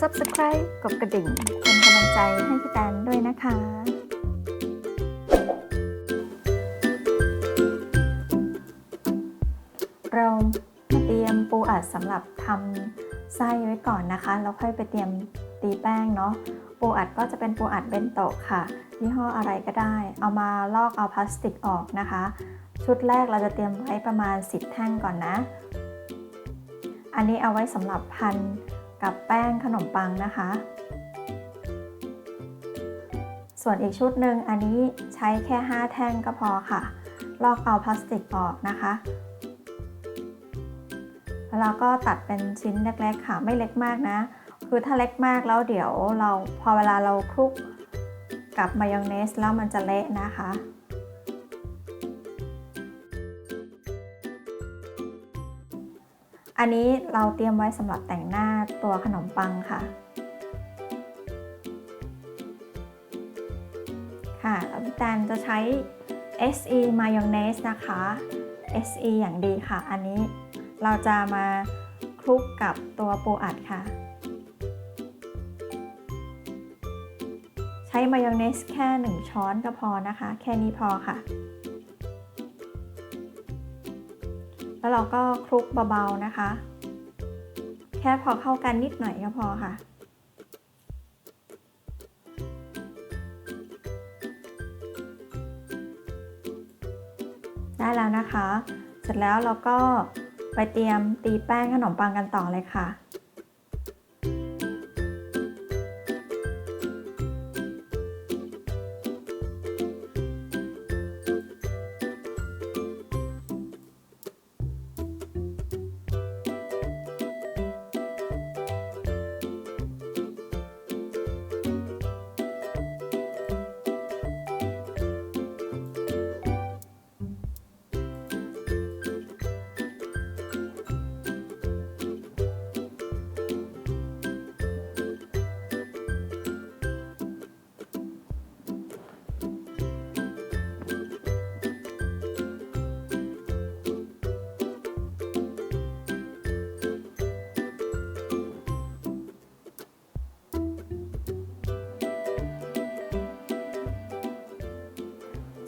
subscribe กดกระดิ่งเป็นกำลังใจให้พี่แตนด้วยนะคะเราเตรียมปูอัดสำหรับทำไส้ไว้ก่อนนะคะ แล้วค่อยไปเตรียมตีแป้งเนาะปูอัดก็จะเป็นปูอัดเบนโตะค่ะยี่ห้ออะไรก็ได้ เอามาลอกเอาพลาสติกออกนะคะ ชุดแรกเราจะเตรียมไว้ประมาณ 10 แท่งก่อนนะ อันนี้เอาไว้สำหรับพัน กับแป้งขนมปังนะคะ ส่วนอีกชุดหนึ่งอันนี้ใช้แค่ 5 แท่งก็พอค่ะ ลอกเอาพลาสติกออกนะคะแล้วก็ตัดเป็นชิ้นเล็กๆค่ะไม่เล็กมากนะ คือถ้าเล็กมากแล้วเดี๋ยวเราพอเวลาเราคลุกกับมายองเนสแล้วมันจะเละนะคะ อันนี้เราเตรียมไว้สำหรับแต่งหน้าตัวขนมปังค่ะ ค่ะแล้วพี่แตนจะใช้ SE Mayonnaise นะคะ SE อย่างดีค่ะ อันนี้เราจะมาคลุกกับตัวปูอัดค่ะ ใช้มายองเนสแค่ 1 ช้อนก็พอนะคะ แค่นี้พอค่ะ แล้วเราก็คลุกเบาๆนะคะ แค่พอเข้ากันนิดหน่อยก็พอค่ะ ได้แล้วนะคะ เสร็จแล้วเราก็ไปเตรียมตีแป้งขนมปังกันต่อเลยค่ะ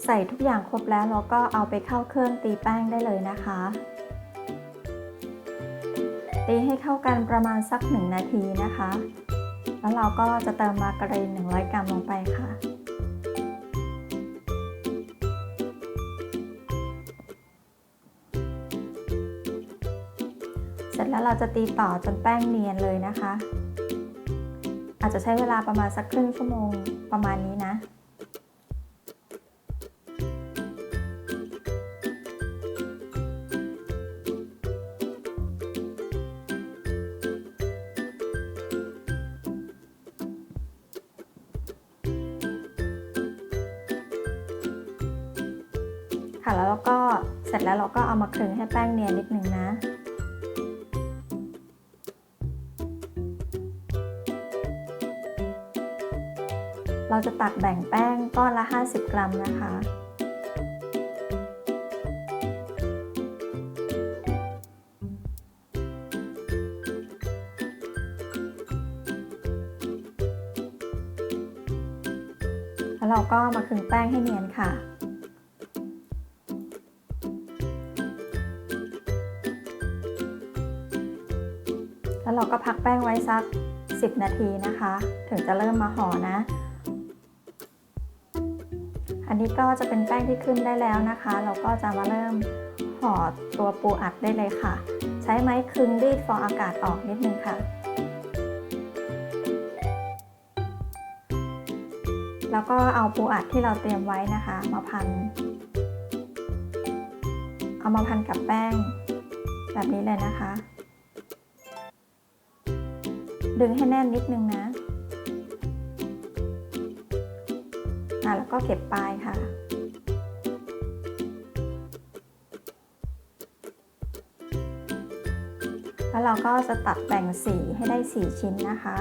ใส่ทุกอย่างครบแล้วเราก็เอาไปเข้าเครื่องตีแป้งได้เลยนะคะ ตีให้เข้ากันประมาณสัก 1 นาทีนะคะ แล้วเราก็จะเติมมาการีน 100 กรัมลงไปค่ะเสร็จแล้วเราจะตีต่อจนแป้งเนียนเลยนะคะ อาจจะใช้เวลาประมาณสักครึ่งชั่วโมงประมาณนี้ ค่ะแล้วเราก็เสร็จแล้วเราก็เอามาคลึงให้แป้งเนียนนิดนึงนะ เราจะตักแบ่งแป้งก้อนละ 50 กรัมนะคะแล้วเราก็มาคลึงแป้งให้เนียนค่ะ แล้วเราก็พักแป้งไว้สัก 10 นาทีนะคะ ถึงจะเริ่มมาห่อนะ อันนี้ก็จะเป็นแป้งที่ขึ้นได้แล้วนะคะ เราก็จะมาเริ่มห่อตัวปูอัดได้เลยค่ะ ใช้ไม้คึงรีดฟองอากาศออกนิดนึงค่ะ แล้วก็เอาปูอัดที่เราเตรียมไว้นะคะ มาพัน เอามาพันกับแป้งแบบนี้เลยนะคะ ดึงให้แน่นนิดนึงนะอะแล้วก็เก็บปลายค่ะ แล้วเราก็จะตัดแบ่งสีให้ได้ 4 ชิ้นนะคะ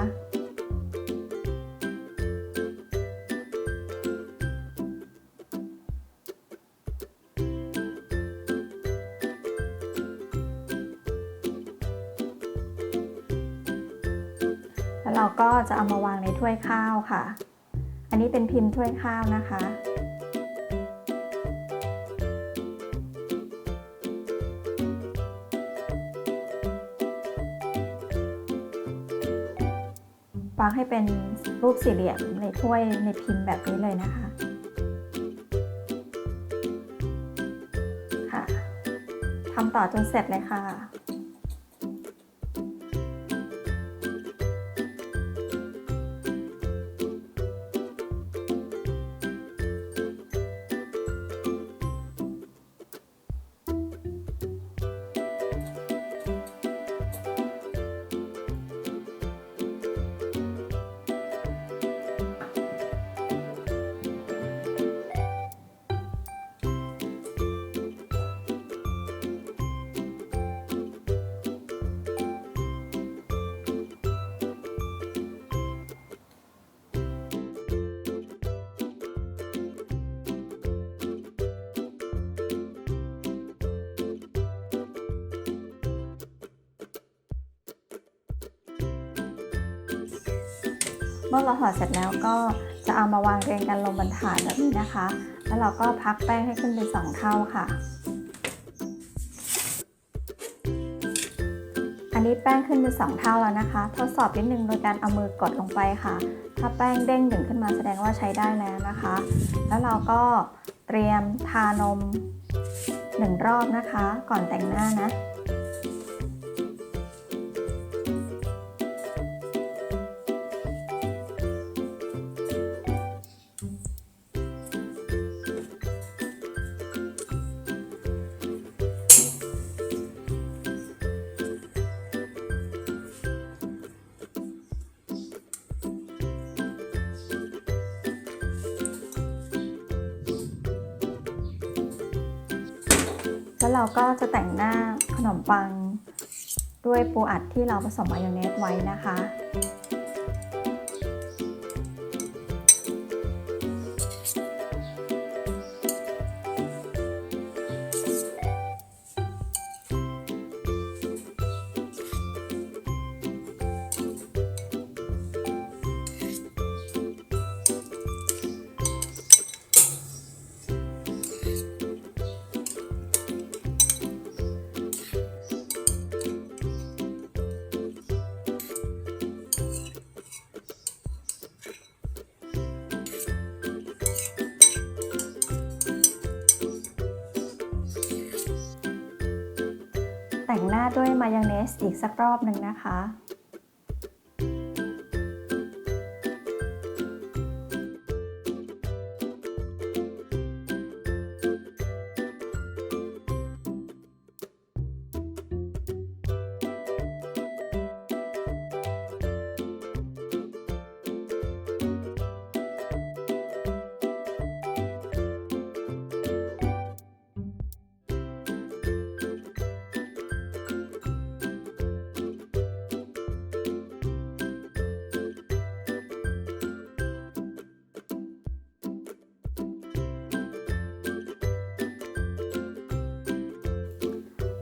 จะเอามาวางในถ้วยข้าวค่ะ อันนี้เป็นพิมพ์ถ้วยข้าวนะคะ วางให้เป็นรูปสี่เหลี่ยมในถ้วยในพิมพ์แบบนี้เลยนะคะค่ะทำต่อจนเสร็จเลยค่ะ เมื่อเราห่อเสร็จแล้วก็จะเอามาวางเรียงกันลงบนถาดแบบนี้นะคะ แล้วเราก็พักแป้งให้ขึ้นเป็นสองเท่าค่ะ อันนี้แป้งขึ้นเป็นสองเท่าแล้วนะคะ ทดสอบนิดนึงโดยการเอามือกดลงไปค่ะ ถ้าแป้งเด้งดึงขึ้นมาแสดงว่าใช้ได้แล้วนะคะ แล้วเราก็เตรียมทานมหนึ่งรอบนะคะ ก่อนแต่งหน้านะ เราก็จะแต่งหน้าขนมปัง ด้วยปูอัดที่เราผสมมายองเนสไว้นะคะ ด้วยมายองเนสอีกสักรอบหนึ่งนะคะ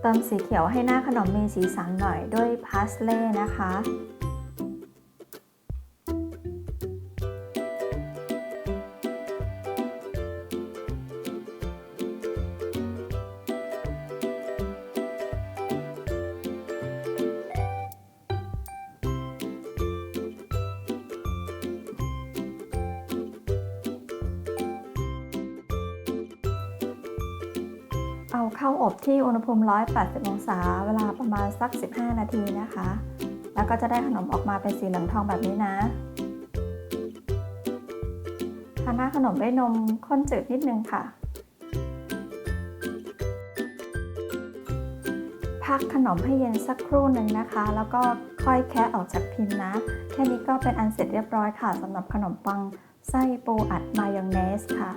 เติมสีเขียวให้หน้าขนมมีสีสันหน่อยด้วยพาสเล่นะคะ เอาเข้าอบที่อุณหภูมิ 180 องศา เวลาประมาณสัก 15 นาทีนะคะ แล้วก็จะได้ขนมออกมาเป็นสีเหลืองทองแบบนี้นะทาหน้าขนมด้วยนมข้นจืดนิดนึงค่ะ พักขนมให้เย็นสักครู่หนึ่งนะคะ แล้วก็ค่อยแคะออกจากพิมพ์นะ แค่นี้ก็เป็นอันเสร็จเรียบร้อยค่ะสำหรับขนมปังไส้ปูอัดมายองเนสค่ะ